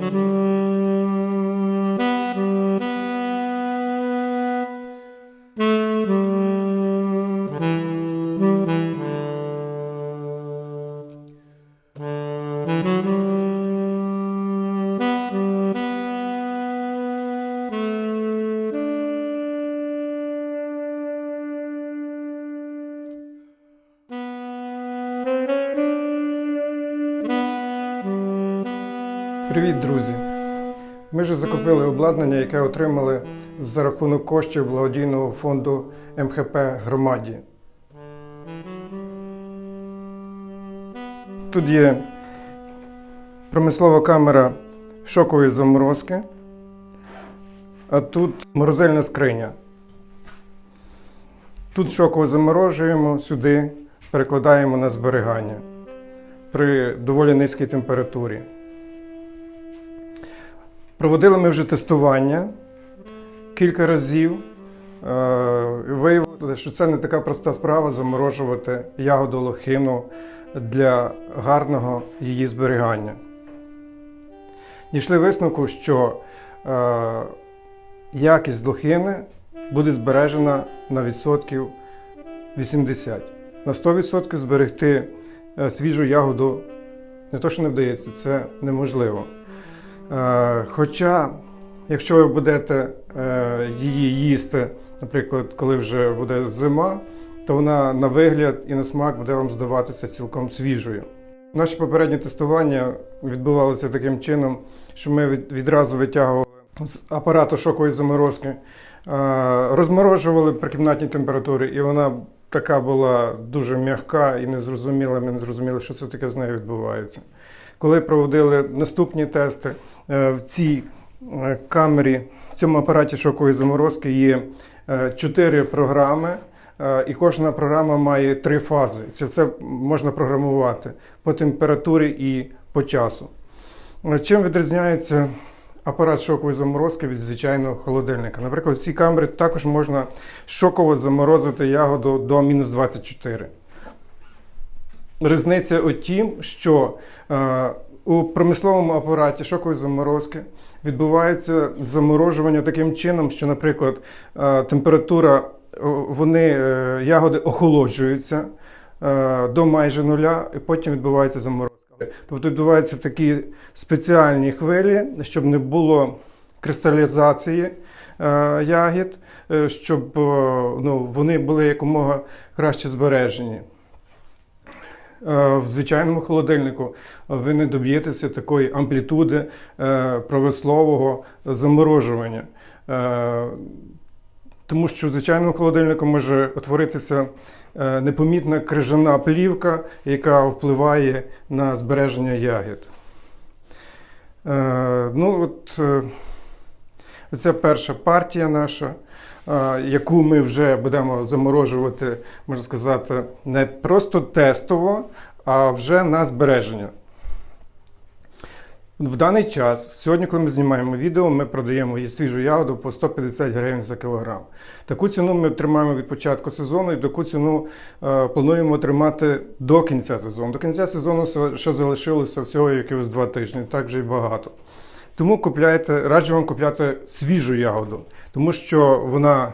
Mm-hmm. Привіт, друзі! Ми вже закупили обладнання, яке отримали за рахунок коштів благодійного фонду МХП громаді. Тут є промислова камера шокової заморозки, а тут морозильна скриня. Тут шоково заморожуємо, сюди перекладаємо на зберігання при доволі низькій температурі. Проводили ми вже тестування кілька разів. Е, Виявилося, що це не така проста справа заморожувати ягоду лохину для гарного її зберігання. Дійшли висновку, що е, якість лохини буде збережена на відсотків 80. На 100% зберегти е, свіжу ягоду не то, що не вдається, це неможливо. Е, Хоча, якщо ви будете е, її їсти, наприклад, коли вже буде зима, то вона на вигляд і на смак буде вам здаватися цілком свіжою. Наші попередні тестування відбувалися таким чином, що ми відразу витягували з апарату шокової заморозки, е, розморожували при кімнатній температурі, і вона така була дуже м'яка і незрозуміла. Ми не зрозуміли, що це таке з нею відбувається. Коли проводили наступні тести, е, в цій е, камері, в цьому апараті шокової заморозки є е, чотири програми, і кожна програма має три фази. Це все можна програмувати по температурі і по часу. Чим відрізняється апарат шокової заморозки від звичайного холодильника? Наприклад, в цій камері також можна шоково заморозити ягоду до мінус 24. Різниця у тім, що е, у промисловому апараті шокової заморозки відбувається заморожування таким чином, що, наприклад, е, температура, вони, е, ягоди охолоджуються е, до майже нуля, і потім відбувається заморозка. Тобто відбуваються такі спеціальні хвилі, щоб не було кристалізації е, ягід, е, щоб е, ну, вони були якомога краще збережені. Е, В звичайному холодильнику ви не доб'єтеся такої амплітуди е, промислового заморожування. Е, Тому що в звичайному холодильнику може утворитися непомітна крижана плівка, яка впливає на збереження ягід. Ну, от це перша партія наша, яку ми вже будемо заморожувати, можна сказати, не просто тестово, а вже на збереження. В даний час, сьогодні, коли ми знімаємо відео, ми продаємо свіжу ягоду по 150 гривень за кілограм. Таку ціну ми тримаємо від початку сезону і таку ціну е, плануємо тримати до кінця сезону. До кінця сезону ще залишилося всього якихось два тижні, так вже й багато. Тому купляйте, раджу вам купляти свіжу ягоду, тому що вона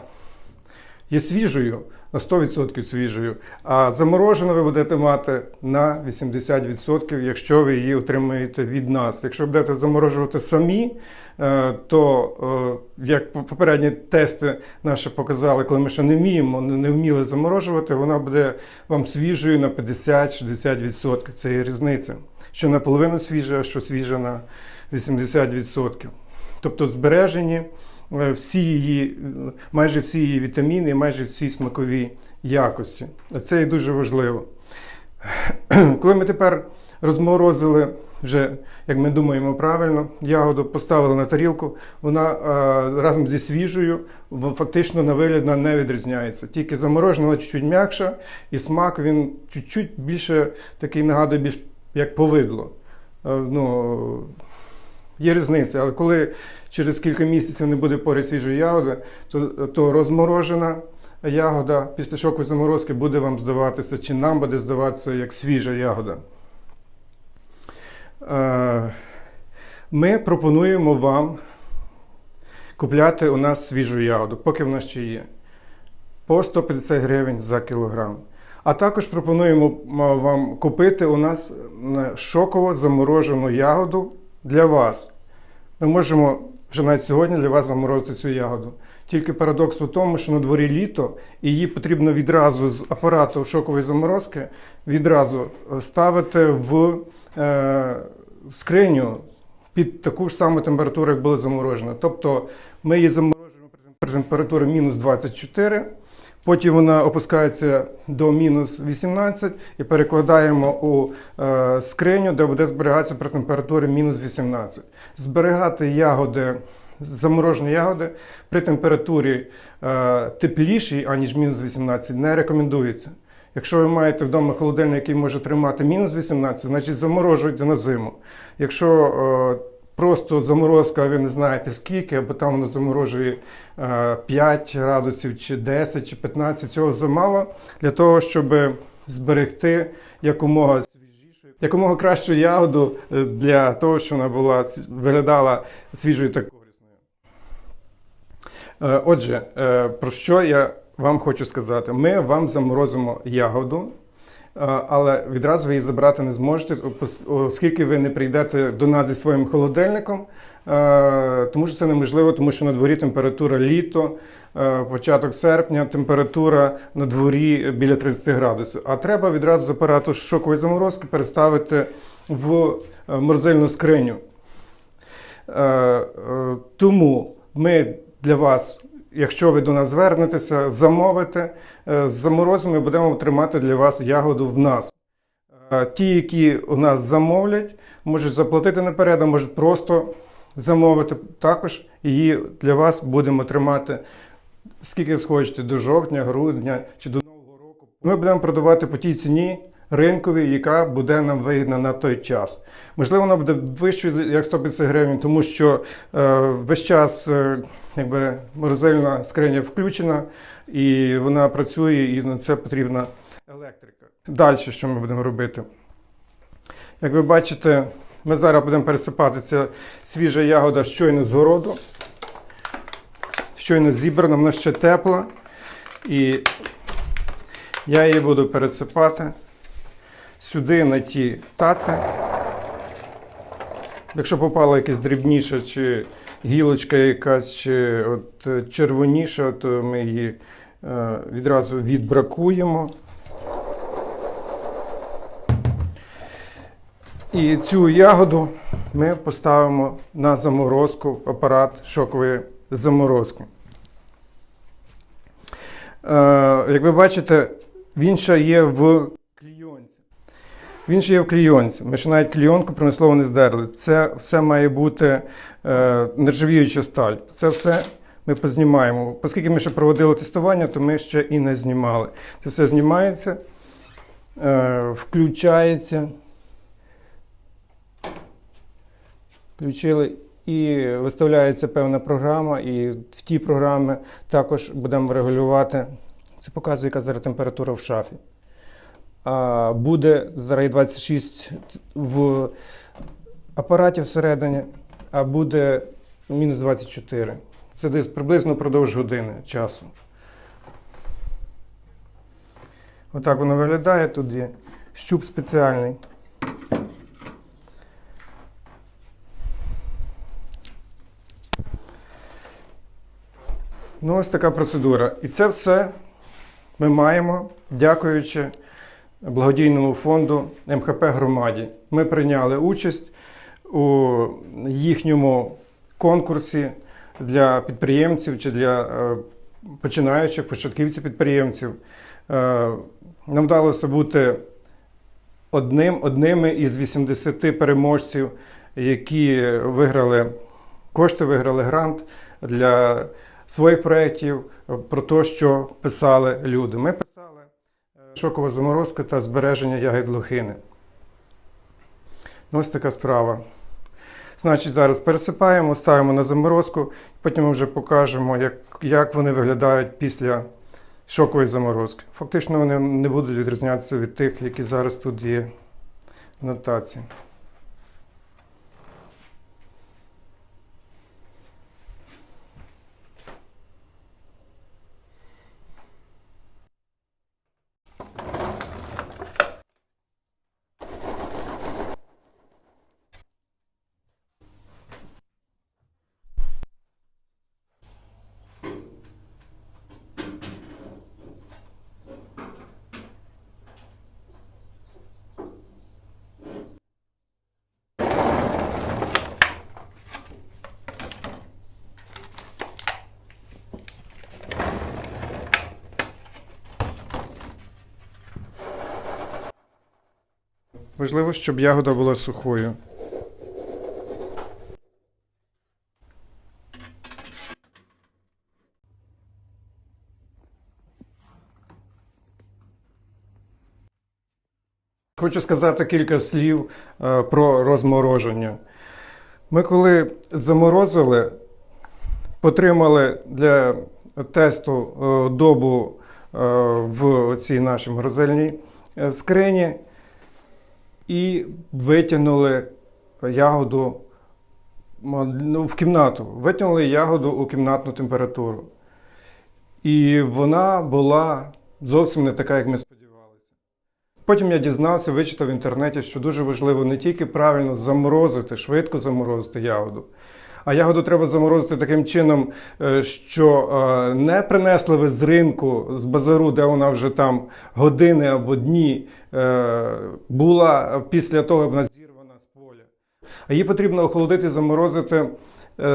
є свіжою, на 100% свіжою, а заморожену ви будете мати на 80%, якщо ви її отримаєте від нас. Якщо будете заморожувати самі, е, то е, як попередні тести наші показали, коли ми ще не вміємо, не вміли заморожувати, вона буде вам свіжою на 50-60%. Це є різниця. Що наполовину свіжа, що свіжа на 80%. Тобто збережені е, всі її, майже всі її вітаміни, майже всі смакові якості. А Це є дуже важливо. Коли ми тепер розморозили вже, як ми думаємо правильно, ягоду поставили на тарілку, вона е, разом зі свіжою фактично на вигляд не відрізняється. Тільки заморожена, чуть-чуть м'якша, і смак він чуть-чуть більше такий нагадує більш як повидло. Е, ну, Є різниця, але коли через кілька місяців не буде поряд свіжої ягоди, то, то розморожена ягода після шокової заморозки буде вам здаватися, чи нам буде здаватися як свіжа ягода. Е, Ми пропонуємо вам купляти у нас свіжу ягоду, поки в нас ще є, по 150 гривень за кілограм. А також пропонуємо вам купити у нас шоково заморожену ягоду для вас. Ми можемо вже навіть сьогодні для вас заморозити цю ягоду. Тільки парадокс у тому, що на дворі літо, і її потрібно відразу з апарату шокової заморозки відразу е, ставити в е, скриню під таку ж саму температуру, як була заморожена. Тобто ми її заморожуємо при температурі мінус 24, потім вона опускається до мінус 18 і перекладаємо у е, скриню, де буде зберігатися при температурі мінус 18. Зберігати ягоди, заморожені ягоди при температурі е, теплішій, аніж мінус 18, не рекомендується. Якщо ви маєте вдома холодильник, який може тримати мінус 18, значить заморожуйте на зиму. Якщо е, просто заморозка, ви не знаєте скільки, або там воно заморожує е, 5 градусів, чи 10, чи 15, цього замало для того, щоб зберегти якомога свіжішу, якомога кращу ягоду е, для того, щоб вона була виглядала свіжою та корисною. Е, Отже, е, про що я вам хочу сказати? Ми вам заморозимо ягоду, е, але відразу ви її забрати не зможете, оскільки ви не прийдете до нас зі своїм холодильником, е, тому що це неможливо, тому що на дворі температура літо, е, початок серпня, температура на дворі біля 30 градусів. А треба відразу з апарату шокової заморозки переставити в е, морозильну скриню. Е, е, Тому ми для вас, якщо ви до нас звернетеся, замовите, е, заморозимо і будемо тримати для вас ягоду в нас. Е, Ті, які у нас замовлять, можуть заплатити наперед, а можуть просто замовити. Також її для вас будемо тримати скільки схочете, до жовтня, грудня чи до Нового року. Ми будемо продавати по тій ціні ринковій, яка буде нам вигідна на той час. Можливо, вона буде вищою, як 150 гривень, тому що е, весь час е, якби, морозильна скриня включена, і вона працює, і на це потрібна електрика. Далі, що ми будемо робити? Як ви бачите, ми зараз будемо пересипати ця свіжа ягода щойно з городу. Щойно зібрана, вона ще тепла. І я її буду пересипати сюди на ті таці. Якщо попала якась дрібніша, чи гілочка якась, чи от е, червоніша, то ми її е, відразу відбракуємо. І цю ягоду ми поставимо на заморозку в апарат шокової заморозки. Е, як ви бачите, він ще є в. Він ще є в клійонці. Ми ще навіть клійонку промислово не здерли. Це все має бути е, нержавіюча сталь. Це все ми познімаємо. Оскільки ми ще проводили тестування, то ми ще і не знімали. Це все знімається, е, включається. Включили і виставляється певна програма, і в тій програмі також будемо регулювати. Це показує, яка зараз температура в шафі. Буде зараз є 26 в апараті всередині, а буде мінус 24. Це десь приблизно впродовж години часу. Отак воно виглядає. Тут є щуп спеціальний. Ну, ось така процедура. І це все ми маємо, дякуючи благодійному фонду МХП громаді. Ми прийняли участь у їхньому конкурсі для підприємців чи для е, починаючих початківців підприємців. Е, Нам вдалося бути одним, одними із 80 переможців, які виграли кошти, виграли грант для своїх проєктів про те, що писали люди. Ми шокова заморозка та збереження ягід лохини. Ну, Ось така справа. Значить, зараз пересипаємо, ставимо на заморозку, потім ми вже покажемо, як, як вони виглядають після шокової заморозки. Фактично вони не будуть відрізнятися від тих, які зараз тут є в нотації. Важливо, щоб ягода була сухою. Хочу сказати кілька слів е, про розмороження. Ми коли заморозили, потримали для тесту е, добу е, в цій нашій морозильній скрині і витягнули ягоду ну, в кімнату. Витягнули ягоду у кімнатну температуру. І вона була зовсім не така, як ми сподівалися. Потім я дізнався, вичитав в інтернеті, що дуже важливо не тільки правильно заморозити, швидко заморозити ягоду, а ягоду треба заморозити таким чином, е, що е, не принесли ви з ринку, з базару, де вона вже там години або дні е, була після того, як вона зірвана з поля. А її потрібно охолодити, заморозити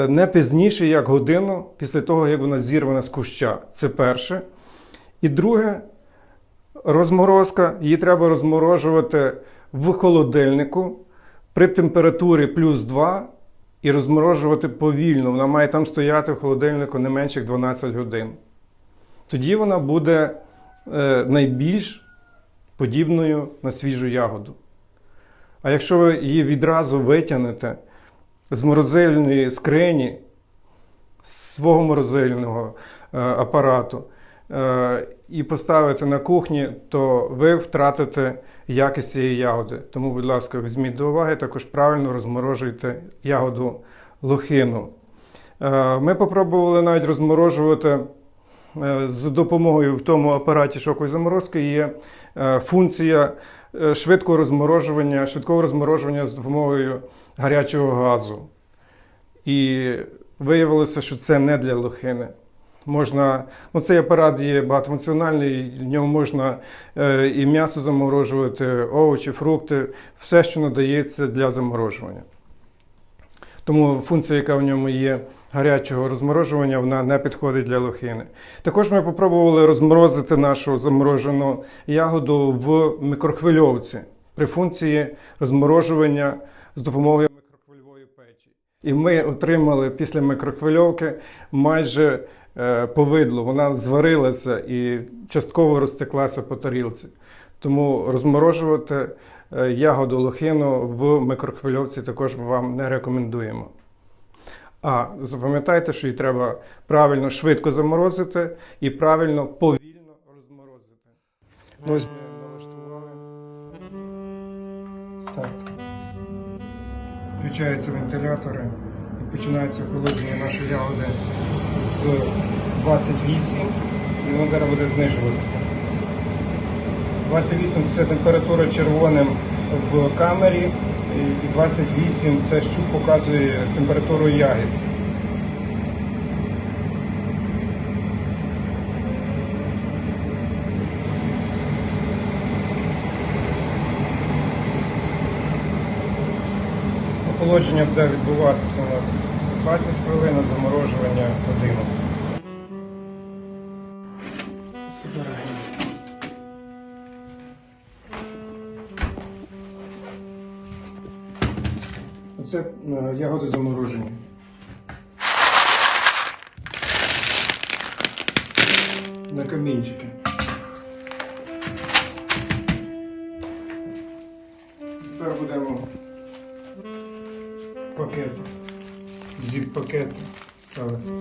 не пізніше, як годину після того, як вона зірвана з куща. Це перше. І друге, розморозка. Її треба розморожувати в холодильнику при температурі плюс 2 і розморожувати повільно. Вона має там стояти в холодильнику не менше як 12 годин. Тоді вона буде е, найбільш подібною на свіжу ягоду. А якщо ви її відразу витягнете з морозильної скрині, з свого морозильного е, апарату, е, і поставите на кухні, то ви втратите якість цієї ягоди. Тому, будь ласка, візьміть до уваги, також правильно розморожуйте ягоду лохину. Е, Ми попробували навіть розморожувати е, з допомогою в тому апараті шокової заморозки є е, функція швидкого розморожування, швидкого розморожування з допомогою гарячого газу. І виявилося, що це не для лохини. Можна, ну цей апарат є багатофункціональний, в ньому можна е, і м'ясо заморожувати, овочі, фрукти, все, що надається для заморожування. Тому функція, яка в ньому є гарячого розморожування, вона не підходить для лохини. Також ми спробували розморозити нашу заморожену ягоду в мікрохвильовці при функції розморожування з допомогою мікрохвильової печі. І ми отримали після мікрохвильовки майже повидло. Вона зварилася і частково розтеклася по тарілці. Тому розморожувати е, ягоду лохину в микрохвильовці також ми вам не рекомендуємо. А запам'ятайте, що її треба правильно швидко заморозити і правильно повільно розморозити. Ну, ось ми налаштували. Старт. Включаються вентилятори і починається охолодження нашої ягоди з 28 і воно зараз буде знижуватися. 28 це температура червоним в камері, і 28 це щуп показує температуру ягід. Охолодження буде відбуватися у нас 20 хвилин, заморожування годину. Сюди. Оце е, ягоди заморожені. На камінчики. В пакети, зіп пакети ставити.